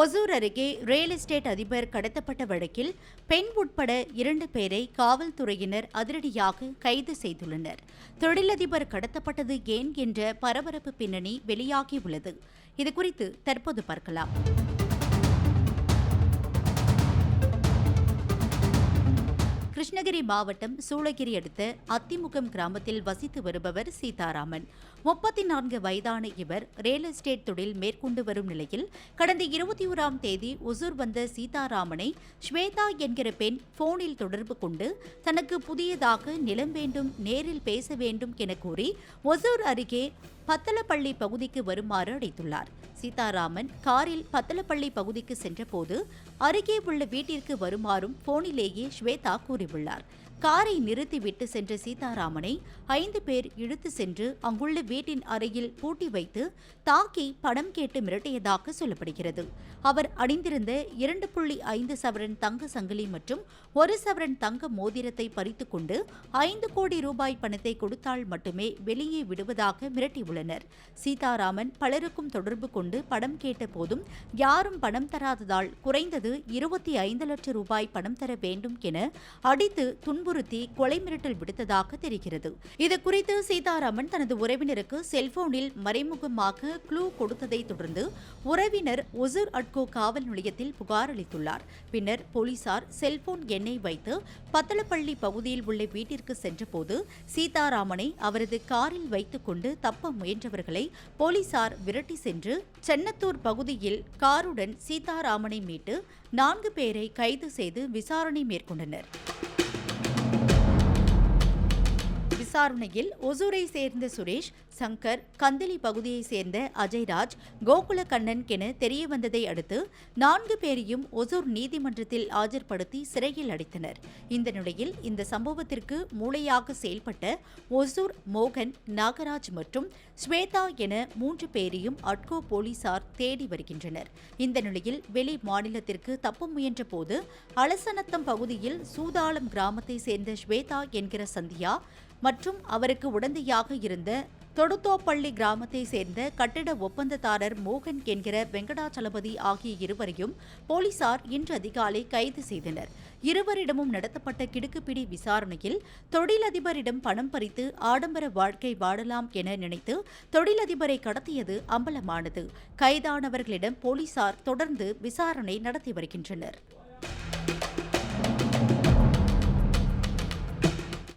ஒசூர் அருகே real estate அதிபர் கடத்தப்பட்ட வழக்கில் பெண் உட்பட இரண்டு பேரை காவல்துறையினர் அதிரடியாக கைது செய்துள்ளனர். தொழிலதிபர் கடத்தப்பட்டது ஏன் என்ற பரபரப்பு பின்னணி வெளியாகியுள்ளது. இதுகுறித்து தற்போது பார்க்கலாம். கிருஷ்ணகிரி மாவட்டம் சூளகிரி அடுத்த அத்திமுகம் கிராமத்தில் வசித்து வருபவர் சீதாராமன். முப்பத்தி நான்கு வயதான இவர் ரியல் எஸ்டேட் தொழில் மேற்கொண்டு வரும் நிலையில் கடந்த இருபத்தி ஓராம் தேதி ஒசூர் வந்த சீதாராமனை ஸ்வேதா என்கிற பெண் போனில் தொடர்பு கொண்டு தனக்கு புதியதாக நிலம் வேண்டும் நேரில் பேச வேண்டும் என கூறி ஒசூர் அருகே பத்தலப்பள்ளி பகுதிக்கு வருமாறு அழைத்துள்ளார் சீதாராமன் காரில் பத்தலப்பள்ளி பகுதிக்கு சென்றபோது அருகே உள்ள வீட்டிற்கு வருமாறும் போனிலேயே ஸ்வேதா கூறியுள்ளார். காரை நிறுத்திவிட்டு சென்ற சீதாராமனை ஐந்து பேர் இழுத்து சென்று அங்குள்ள வீட்டின் அறையில் பூட்டி வைத்து தாக்கி பணம் கேட்டு மிரட்டியதாக சொல்லப்படுகிறது. அவர் அணிந்திருந்த இரண்டு புள்ளி ஐந்து சவரன் தங்க சங்கிலி மற்றும் ஒரு சவரன் தங்க மோதிரத்தை பறித்துக்கொண்டு ஐந்து கோடி ரூபாய் பணத்தை கொடுத்தால் மட்டுமே வெளியே விடுவதாக மிரட்டியுள்ளனர். சீதாராமன் பலருக்கும் தொடர்பு கொண்டு பணம் கேட்ட போதும் யாரும் பணம் தராததால் குறைந்தது இருபத்தி ஐந்து லட்சம் ரூபாய் பணம் தர வேண்டும் என அடித்து துன்புறுத்தி கொலை மிரட்டல் விடுத்ததாக தெரிகிறது. இதுகுறித்து சீதாராமன் தனது உறவினருக்கு செல்போனில் மறைமுகமாக க்ளூ கொடுத்ததை தொடர்ந்து உறவினர் ஒசூர் அட்கோ காவல் நிலையத்தில் புகார் அளித்துள்ளார். பின்னர் போலீசார் செல்போன் எண்ணை வைத்து பத்தளப்பள்ளி பகுதியில் உள்ள வீட்டிற்கு சென்றபோது சீதாராமனை அவரது காரில் வைத்துக் கொண்டு தப்ப முயன்றவர்களை போலீசார் விரட்டி சென்று சென்னத்தூர் பகுதியில் காருடன் சீதாராமனை மீட்டு நான்கு பேரை கைது செய்து விசாரணை மேற்கொண்டனர். விசாரணையில் ஒசூரை சேர்ந்த சுரேஷ் சங்கர் கந்தலி பகுதியைச் சேர்ந்த அஜய்ராஜ் கோகுலகண்ணன் என தெரியவந்ததை அடுத்து நான்கு பேரையும் ஒசூர் நீதிமன்றத்தில் ஆஜர்படுத்தி சிறையில் அடைத்தனர். இந்த நிலையில் இந்த சம்பவத்திற்கு மூளையாக செயல்பட்ட ஒசூர் மோகன் நாகராஜ் மற்றும் ஸ்வேதா என மூன்று பேரையும் அட்கோ போலீசார் தேடி வருகின்றனர். இந்த நிலையில் வெளி மாநிலத்திற்கு தப்ப முயன்ற போது அலசனத்தம் பகுதியில் சூதாளம் கிராமத்தை சேர்ந்த ஸ்வேதா என்கிற சந்தியா மற்றும் அவருக்கு உடந்தையாக இருந்த தொடுத்தோப்பள்ளி கிராமத்தை சேர்ந்த கட்டிட ஒப்பந்ததாரர் மோகன் என்கிற வெங்கடாச்சலபதி ஆகிய இருவரையும் போலீசார் இன்று அதிகாலை கைது செய்தனர். இருவரிடமும் நடத்தப்பட்ட கிடுக்குப்பிடி விசாரணையில் தொழிலதிபரிடம் பணம் பறித்து ஆடம்பர வாழ்க்கை வாழலாம் என நினைத்து தொழிலதிபரை கடத்தியது அம்பலமானது. கைதானவர்களிடம் போலீசார் தொடர்ந்து விசாரணை நடத்தி வருகின்றனர்.